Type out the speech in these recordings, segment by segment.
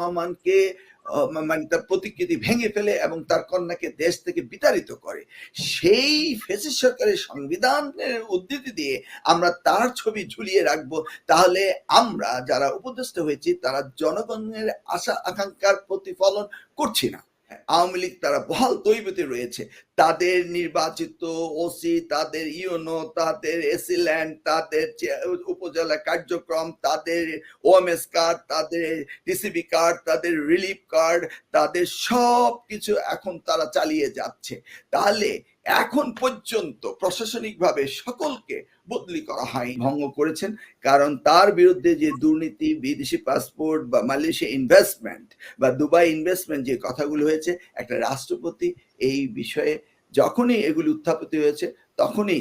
রহমানকে মানে তার প্রতিকৃতি ভেঙে ফেলে এবং তার কন্যাকে দেশ থেকে বিতাড়িত করে। সেই ফেসিস সরকারের সংবিধানের উদ্ধৃতি দিয়ে আমরা তার ছবি ঝুলিয়ে রাখব। তাহলে আমরা যারা উপদেষ্ট হয়েছি, তারা জনগণের আশা আকাঙ্ক্ষার প্রতিফলন করছি না। আওয়ামী লীগ তারা বহাল তৈবতে রয়েছে। তাদের নির্বাচিত ওসি, তাদের ইউনো তাদের এসিল্যান্ড তাদের উপজেলা কার্যক্রম, তাদের ওএমএস কার্ড, তাদের টিসিবি কার্ড, তাদের রিলিফ কার্ড, তাদের সব কিছু এখন তারা চালিয়ে যাচ্ছে। তাহলে এখন পর্যন্ত প্রশাসনিকভাবে সকলকে বদলি করা হয় ভঙ্গ করেছেন। কারণ তার বিরুদ্ধে যে দুর্নীতি, বিদেশি পাসপোর্ট বা মালয়েশিয়া ইনভেস্টমেন্ট বা দুবাই ইনভেস্টমেন্ট যে কথাগুলো হয়েছে, একটা রাষ্ট্রপতি এই বিষয়ে যখনই এগুলি উত্থাপিত হয়েছে, তখনই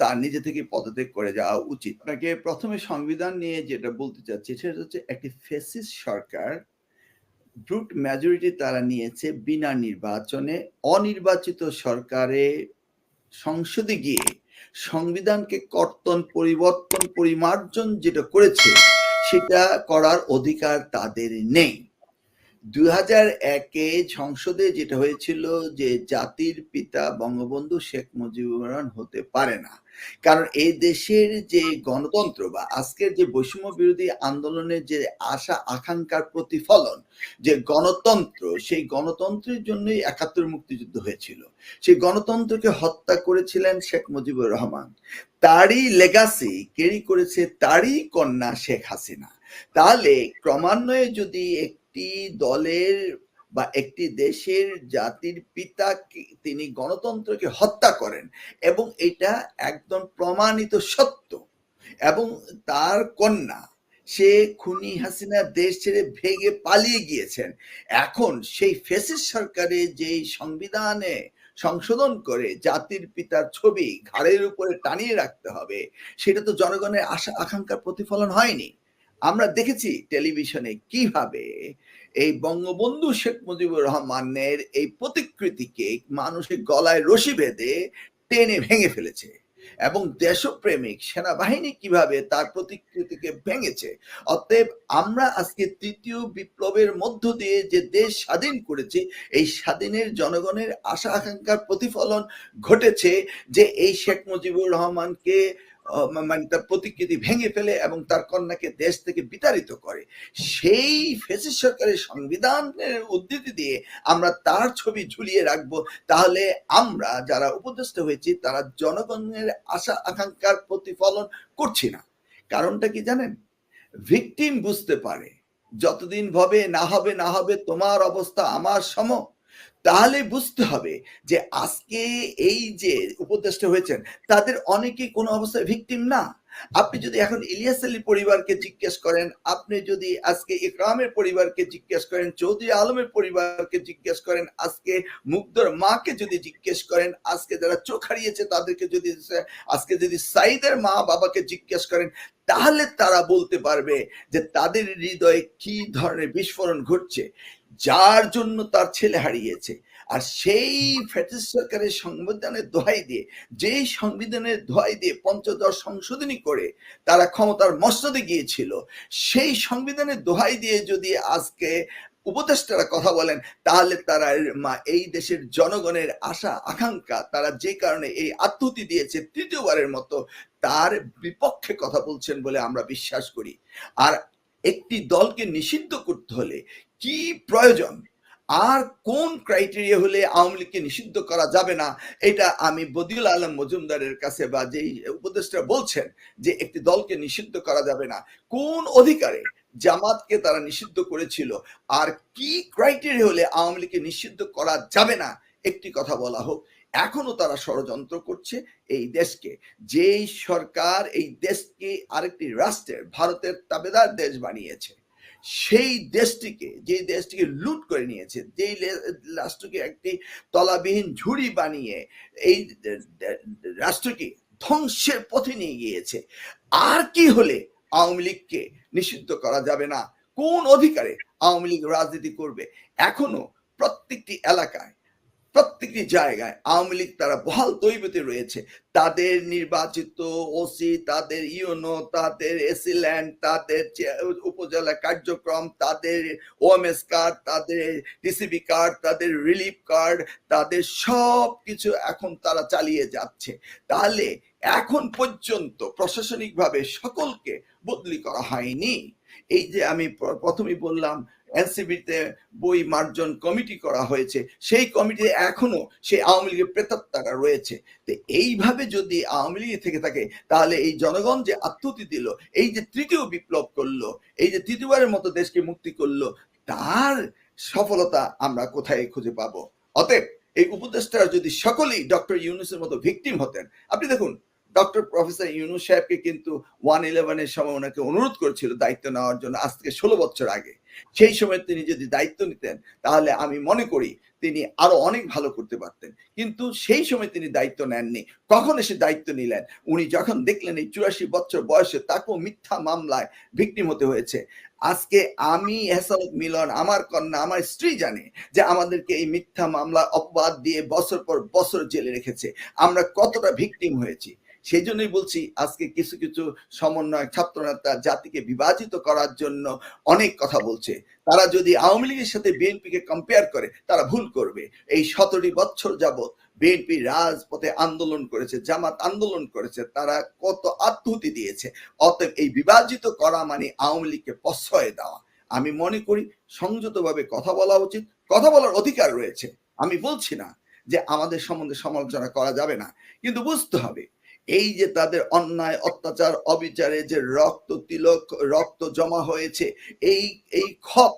তার নিজে থেকে পদত্যাগ করে যাওয়া উচিত। আপনাকে প্রথমে সংবিধান নিয়ে যেটা বলতে চাচ্ছি, সেটা হচ্ছে একটি ফেসিস সরকার ব্রুট মেজরিটি তারা নিয়েছে বিনা নির্বাচনে। অনির্বাচিত সরকারে সংসদে গিয়ে সংবিধানকে কর্তন, পরিবর্তন, পরিমার্জন যেটা করেছে, সেটা করার অধিকার তাদের নেই। দুই হাজার একে সংসদে যেটা হয়েছিল যে জাতির পিতা বঙ্গবন্ধু শেখ মুজিবুর হতে পারে না। কারণ এই দেশের যে গণতন্ত্র বা আজকের যে বৈষম্য বিরোধী আন্দোলনের যে আশা, আকাঙ্ক্ষার প্রতিফলন, যে গণতন্ত্র, সেই গণতন্ত্রের জন্যই একাত্তর মুক্তিযুদ্ধ হয়েছিল। সেই গণতন্ত্রকে হত্যা করেছিলেন শেখ মুজিবুর রহমান। তারই লেগাসি ক্যারি করেছে তারই কন্যা শেখ হাসিনা। তাহলে ক্রমান্বয়ে যদি একটি দলের বা একটি দেশের জাতির পিতা তিনি গণতন্ত্রকে হত্যা করেন এবং এটা একদম প্রমাণিত সত্য এবং তার কন্যা, সে খুনি হাসিনা দেশ ছেড়ে ভেগে পালিয়ে গিয়েছেন। এখন সেই ফেসিস সরকারের যেই সংবিধানে সংশোধন করে জাতির পিতার ছবি ঘাড়ের উপরে টানিয়ে রাখতে হবে, সেটা তো জনগণের আশা আকাঙ্ক্ষার প্রতিফলন হয়নি। আমরা দেখেছি টেলিভিশনে কীভাবে এই বঙ্গবন্ধু শেখ মুজিবুর রহমানের এই প্রতিকৃতিকে মানুষের গলায় রশি বেঁধে টেনে ভেঙে ফেলেছে এবং দেশপ্রেমিক সেনাবাহিনী কীভাবে তার প্রতিকৃতিকে ভেঙেছে। অতএব আমরা আজকে তৃতীয় বিপ্লবের মধ্য দিয়ে যে দেশ স্বাধীন করেছি, এই স্বাধীনের জনগণের আশা আকাঙ্ক্ষার প্রতিফলন ঘটেছে যে এই শেখ মুজিবুর রহমানকে মানে তার প্রতিকৃতি ভেঙে ফেলে এবং তার কন্যাকে দেশ থেকে বিতাড়িত করে। সেই ফেসিস সরকারের সংবিধানের উদ্ধৃতি দিয়ে আমরা তার ছবি ঝুলিয়ে রাখব। তাহলে আমরা যারা উপদেষ্টা হয়েছি, তারা জনগণের আশা, আকাঙ্ক্ষার প্রতিফলন করছি না। কারণটা কি জানেন? ভিকটিম বুঝতে পারে, যতদিন ভবে না হবে না হবে, তোমার অবস্থা আমার সম। তাহলে বুঝতে হবে যে আজকে এই যে উপদেষ্টা হয়েছেন, তাদের অনেকে কোনো অবস্থায় ভিকটিম না। আপনি যদি এখন ইলিয়াস আলী পরিবারকে জিজ্ঞেস করেন, আপনি যদি আজকে ইকরামের পরিবারকে জিজ্ঞেস করেন, চৌধুরী আলমের পরিবারকে জিজ্ঞেস করেন, আজকে মুগ্ধর মাকে যদি জিজ্ঞেস করেন, আজকে যারা চোখ হারিয়েছে তাদেরকে যদি, আজকে যদি সাইদের মা বাবাকে জিজ্ঞেস করেন, তাহলে তারা বলতে পারবে যে তাদের হৃদয়ে কি ধরনের বিস্ফোরণ ঘটছে, যার জন্য তার ছেলে হারিয়েছে। আর সেই ফ্যাটিস সরকারের সংবিধানের দোহাই দিয়ে, যেই সংবিধানের দোহাই দিয়ে পঞ্চদশ সংশোধনী করে তারা ক্ষমতার মস্তদে গিয়েছিল, সেই সংবিধানের দোহাই দিয়ে যদি আজকে উপদেষ্টারা কথা বলেন, তাহলে তারা এই দেশের জনগণের আশা, আকাঙ্ক্ষা, তারা যে কারণে এই আত্মতি দিয়েছে তৃতীয়বারের মতো, তার বিপক্ষে কথা বলছেন বলে আমরা বিশ্বাস করি। আর একটি দলকে নিষিদ্ধ করতে হলে কি প্রয়োজন? আর কোন ক্রাইটেরিয়া হলে আওয়ামী লীগকে নিষিদ্ধ করা যাবে না, এটা আমি বদিউল আলম মজুমদারের কাছে বা যেই উপদেষ্টা বলছেন যে একটি দলকে নিষিদ্ধ করা যাবে না, কোন অধিকারে জামাতকে তারা নিষিদ্ধ করেছিল আর কি ক্রাইটেরিয়া হলে আওয়ামী লীগকে নিষিদ্ধ করা যাবে না, একটি কথা বলা হোক, এখনও তারা ষড়যন্ত্র করছে এই দেশকে, যেই সরকার এই দেশকে আরেকটি রাষ্ট্রের, ভারতের তাবেদার দেশ বানিয়েছে। সেই দেশটিকে, যে দেশটিকে লুট করে নিয়েছে, যেই রাষ্ট্রকে একটি তলাবিহীন ঝুড়ি বানিয়ে এই রাষ্ট্রকে ধ্বংসের পথে নিয়ে গিয়েছে, আর কি হলে আওয়ামী লীগকে নিষিদ্ধ করা যাবে না? কোন অধিকারে আওয়ামী লীগ রাজনীতি করবে? এখনও প্রত্যেকটি এলাকায় প্রত্যেকটি জায়গায় আওয়ামী লীগ তারা বহাল তৈবতে রয়েছে। তাদের নির্বাচিত ওসি, তাদের ইউনো, তাদের এসিল্যান্ড তাদের উপজেলা কার্যক্রম, তাদের ওএমএস কার্ড, তাদের ডিসিবি কার্ড, তাদের রিলিফ কার্ড, তাদের সব কিছু এখন তারা চালিয়ে যাচ্ছে। তাহলে এখন পর্যন্ত প্রশাসনিকভাবে সকলকে বদলি করা হয়নি। এই যে আমি প্র- প্রথমেই বললাম এনসিবিতে বই মার্জন কমিটি করা হয়েছে, সেই কমিটি এখনও সেই আওয়ামী লীগের প্রেতাত্মারা রয়েছে। তো এইভাবে যদি আওয়ামী লীগ থেকে থাকে, তাহলে এই জনগণ যে আত্মতি দিল, এই যে তৃতীয় বিপ্লব করল, এই যে তৃতীয়বারের মতো দেশকে মুক্তি করল, তার সফলতা আমরা কোথায় খুঁজে পাবো? অতএব এই উপদেষ্টারা যদি সকলেই ডক্টর ইউনুসের মতো ভিকটিম হতেন, আপনি দেখুন ডক্টর প্রফেসর ইউনুস সাহেবকে কিন্তু ওয়ান ইলেভেনের সময় ওনাকে অনুরোধ করেছিল দায়িত্ব নেওয়ার জন্য আজ থেকে ষোলো বছর আগে। সেই সময় তিনি যদি দায়িত্ব নিতেন, তাহলে আমি মনে করি তিনি আরও অনেক ভালো করতে পারতেন। কিন্তু সেই সময় তিনি দায়িত্ব নেননি। কখন এসে দায়িত্ব নিলেন? উনি যখন দেখলেন এই চুরাশি বছর বয়সে তাকেও মিথ্যা মামলায় ভিকটিম হতে হয়েছে। আজকে আমি হেসালত মিলন, আমার কন্যা, আমার স্ত্রী জানে যে আমাদেরকে এই মিথ্যা মামলা অপবাদ দিয়ে বছর পর বছর জেলে রেখেছে। আমরা কতটা ভিকটিম হয়েছি। সেই জন্যই বলছি, আজকে কিছু কিছু সমন্বয় ছাত্রনেতা জাতিকে বিভাজিত করার জন্য অনেক কথা বলছে। তারা যদি আওয়ামী লীগের সাথে বিএনপিকে কম্পেয়ার করে, তারা ভুল করবে। এই সতেরো বছর যাবৎ বিএনপি রাজপথে আন্দোলন করেছে, জামাত আন্দোলন করেছে, তারা কত আত্মহতি দিয়েছে। অতএব এই বিভাজিত করা মানে আওয়ামী লীগকে প্রশ্রয় দেওয়া। আমি মনে করি সংযতভাবে কথা বলা উচিত, কথা বলার অধিকার রয়েছে। আমি বলছি না যে আমাদের সম্বন্ধে সমালোচনা করা যাবে না, কিন্তু বুঝতে হবে এই যে তাদের অন্যায়, অত্যাচার, অবিচারে যে রক্ত তিলক, রক্ত জমা হয়েছে, এই এই ক্ষত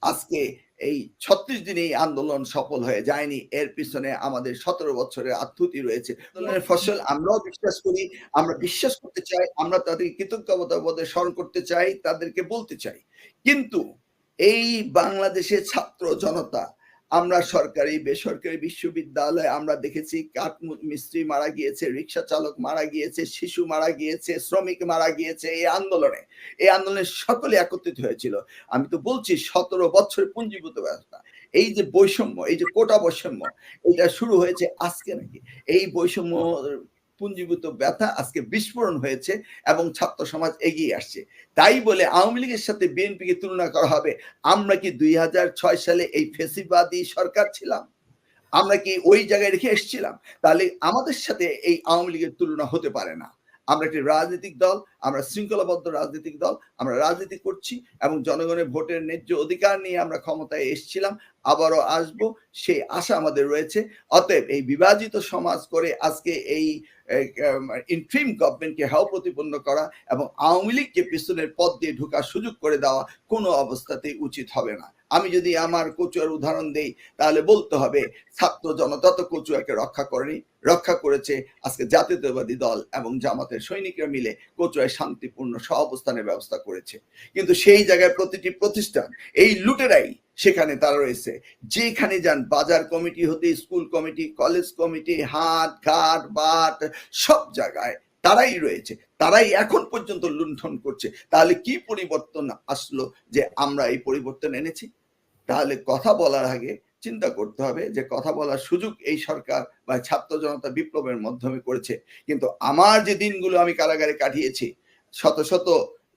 আজকে এই ছত্রিশ দিনে এই আন্দোলন সফল হয়ে যায়নি। এর পিছনে আমাদের সতেরো বছরের আত্মতি রয়েছে। আন্দোলনের ফসল আমরাও বিশ্বাস করি, আমরা বিশ্বাস করতে চাই, আমরা তাদেরকে কৃতজ্ঞতা বোধে স্মরণ করতে চাই, তাদেরকে বলতে চাই। কিন্তু এই বাংলাদেশের ছাত্র জনতা আমরা সরকারি, বেসরকারি বিশ্ববিদ্যালয়ে আমরা দেখেছি কাঠ মিস্ত্রি মারা গিয়েছে, রিক্সা চালক মারা গিয়েছে, শিশু মারা গিয়েছে, শ্রমিক মারা গিয়েছে এই আন্দোলনে। এই আন্দোলনে সকলে একত্রিত হয়েছিল। আমি তো বলছি, সতেরো বছর পুঞ্জীভূত ব্যবস্থা এই যে বৈষম্য, এই যে কোটা বৈষম্য, এটা শুরু হয়েছে আজকে নাকি। এই বৈষম্য পুঞ্জীভূত ব্যথা আজকে বিস্ফোরণ হয়েছে এবং ছাত্র সমাজ এগিয়ে আসছে। তাই বলে আওয়ামী লীগের সাথে বিএনপিকে তুলনা করা হবে। আমরা কি দুই হাজার ছয় সালে এই ফেসিবাদী সরকার ছিলাম? আমরা কি ওই জায়গায় রেখে এসেছিলাম? তাহলে আমাদের সাথে এই আওয়ামী লীগের তুলনা হতে পারে না। আমরা একটি রাজনৈতিক দল, আমরা শৃঙ্খলাবদ্ধ রাজনৈতিক দল, আমরা রাজনীতি করছি এবং জনগণের ভোটের ন্যায্য অধিকার নিয়ে আমরা ক্ষমতায় এসেছিলাম। আবারও আসব। সেই আশা আমাদের রয়েছে। অতএব এই বিভাজিত সমাজ করে আজকে এই ইন্ট্রিম গভর্নমেন্টকে হাও প্রতিপন্ন করা এবং আওয়ামী লীগকে পিছনের পথ দিয়ে ঢোকার সুযোগ করে দেওয়া কোনো অবস্থাতেই উচিত হবে না। আমি যদি আমার কচুয়ার উদাহরণ দেই, তাহলে বলতে হবে, ছাত্র জনতা তো কচুয়াকে রক্ষা করেনি, রক্ষা করেছে আজকে জাতীয়তাবাদী দল এবং জামাতের সৈনিকরা মিলে কচুয়ায় শান্তিপূর্ণ সহ অবস্থানের ব্যবস্থা করেছে। কিন্তু সেই জায়গায় প্রতিটি প্রতিষ্ঠান, এই লুটেরাই সেখানে তারা রয়েছে। যেখানে যান, বাজার কমিটি হতে, স্কুল কমিটি, কলেজ কমিটি, হাট, ঘাট, বাট, সব জায়গায় তারাই রয়েছে। তারাই এখন পর্যন্ত লুণ্ঠন করছে। তাহলে কি পরিবর্তন আসলো যে আমরা এই পরিবর্তন এনেছি? তাহলে কথা বলার আগে চিন্তা করতে হবে যে কথা বলার সুযোগ এই সরকার বা ছাত্র জনতা বিপ্লবের মাধ্যমে করেছে। কিন্তু আমার যে দিনগুলো আমি কারাগারে কাটিয়েছি, শত শত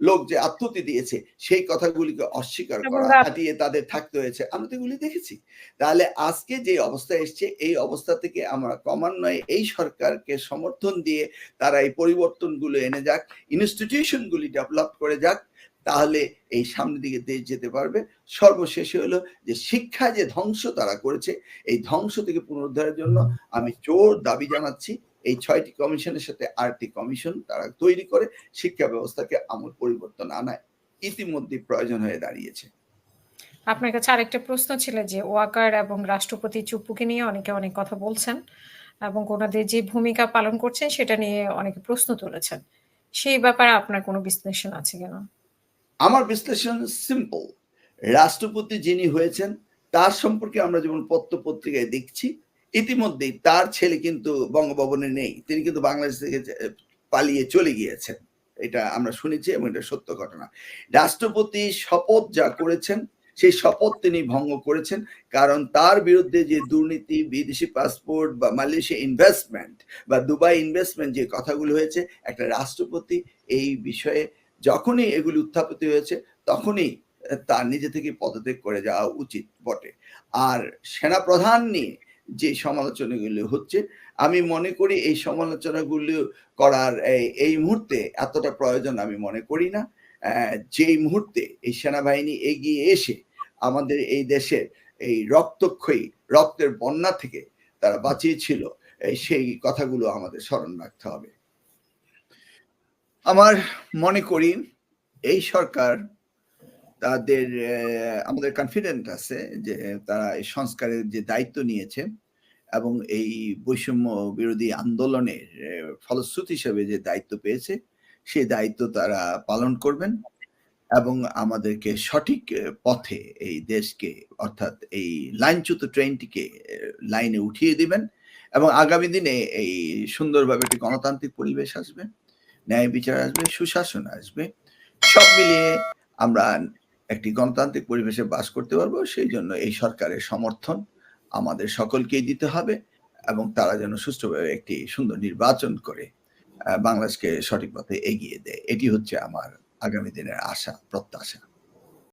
লোক যে আত্মতি দিয়েছে সেই কথাগুলিকে অস্বীকার করা রাত- কাটিয়ে তাদের থাকতে হয়েছে। আমরা তো এগুলি দেখেছি। তাহলে আজকে যে অবস্থা এসছে এই অবস্থা থেকে আমরা ক্রমান্বয়ে এই সরকারকে সমর্থন দিয়ে তারা এই পরিবর্তনগুলো এনে যাক ইনস্টিটিউশনগুলি ডেভেলপ করে যাক তাহলে এই সামনের দিকে দেশ যেতে পারবে। সর্বশেষে হলো যে শিক্ষা যে ধ্বংস তারা করেছে এই ধ্বংস থেকে পুনরুদ্ধারের জন্য আমি জোর দাবি জানাচ্ছি। এই ছয়টি কমিশনের সাথে আরেকটি কমিশন তারা তৈরি করে শিক্ষা ব্যবস্থাকে আমূল পরিবর্তন আনায় ইতিমধ্যে প্রয়োজন হয়ে দাঁড়িয়েছে। আপনার কাছে আরেকটা প্রশ্ন ছিল যে ওয়াকার এবং রাষ্ট্রপতি চুপ্পুকে নিয়ে অনেকে অনেক কথা বলছেন এবং ওনাদের যে ভূমিকা পালন করছেন সেটা নিয়ে অনেকে প্রশ্ন তুলেছেন। সেই ব্যাপারে আপনার কোনো বিশ্লেষণ আছে কিনা? আমার বিশ্লেষণ সিম্পল রাষ্ট্রপতি যিনি হয়েছেন তার সম্পর্কে আমরা যেমন পত্র পত্রিকায় দেখছি ইতিমধ্যেই তার ছেলে কিন্তু বঙ্গভবনে নেই। তিনি কিন্তু বাংলাদেশ থেকে পালিয়ে চলে গিয়েছেন। এটা আমরা শুনেছি এবং এটা সত্য ঘটনা। রাষ্ট্রপতি শপথ যা করেছেন, সেই শপথ তিনি ভঙ্গ করেছেন কারণ তার বিরুদ্ধে যে দুর্নীতি, বিদেশি পাসপোর্ট বা মালয়েশিয়া ইনভেস্টমেন্ট বা দুবাই ইনভেস্টমেন্ট যে কথাগুলো হয়েছে, একটা রাষ্ট্রপতি এই বিষয়ে যখনই এগুলি উত্থাপিত হয়েছে, তখনই তার নিজে থেকে পদত্যাগ করে যাওয়া উচিত বটে। আর সেনা প্রধান নিয়ে যে সমালোচনাগুলো হচ্ছে, আমি মনে করি এই সমালোচনাগুলো করার এই- মুহূর্তে এতটা প্রয়োজন আমি মনে করি না। যেই মুহূর্তে এই সেনাবাহিনী এগিয়ে এসে আমাদের এই দেশের এই রক্তক্ষয়ী, রক্তের বন্যা থেকে তারা বাঁচিয়েছিল সেই কথাগুলো আমাদের স্মরণ রাখতে হবে। আমার মনে করি এই সরকার তাদের আমাদের কনফিডেন্ট আছে যে তারা এই সংস্কারের যে দায়িত্ব নিয়েছে এবং এই বৈষম্য বিরোধী আন্দোলনের ফলশ্রুতি হিসেবে যে দায়িত্ব পেয়েছে, সেই দায়িত্ব তারা পালন করবেন এবং আমাদেরকে সঠিক পথে এই দেশকে, অর্থাৎ এই লাইনচ্যুত ট্রেনটিকে লাইনে উঠিয়ে দিবেন এবং আগামী দিনে এই সুন্দরভাবে একটি গণতান্ত্রিক পরিবেশ আসবে, ন্যায় বিচার আসবে, সুশাসন আসবে, সব মিলিয়ে আমরা একটি গণতান্ত্রিক পরিবেশে বাস করতে পারব, সেই জন্য এই সরকারের সমর্থন আমাদের সকলকেই দিতে হবে এবং তারা যেন সুষ্ঠুভাবে একটি সুন্দর নির্বাচন করে বাংলাদেশকে সঠিক পথে এগিয়ে দেয়। এটি হচ্ছে আমার আগামী দিনের আশা, প্রত্যাশা।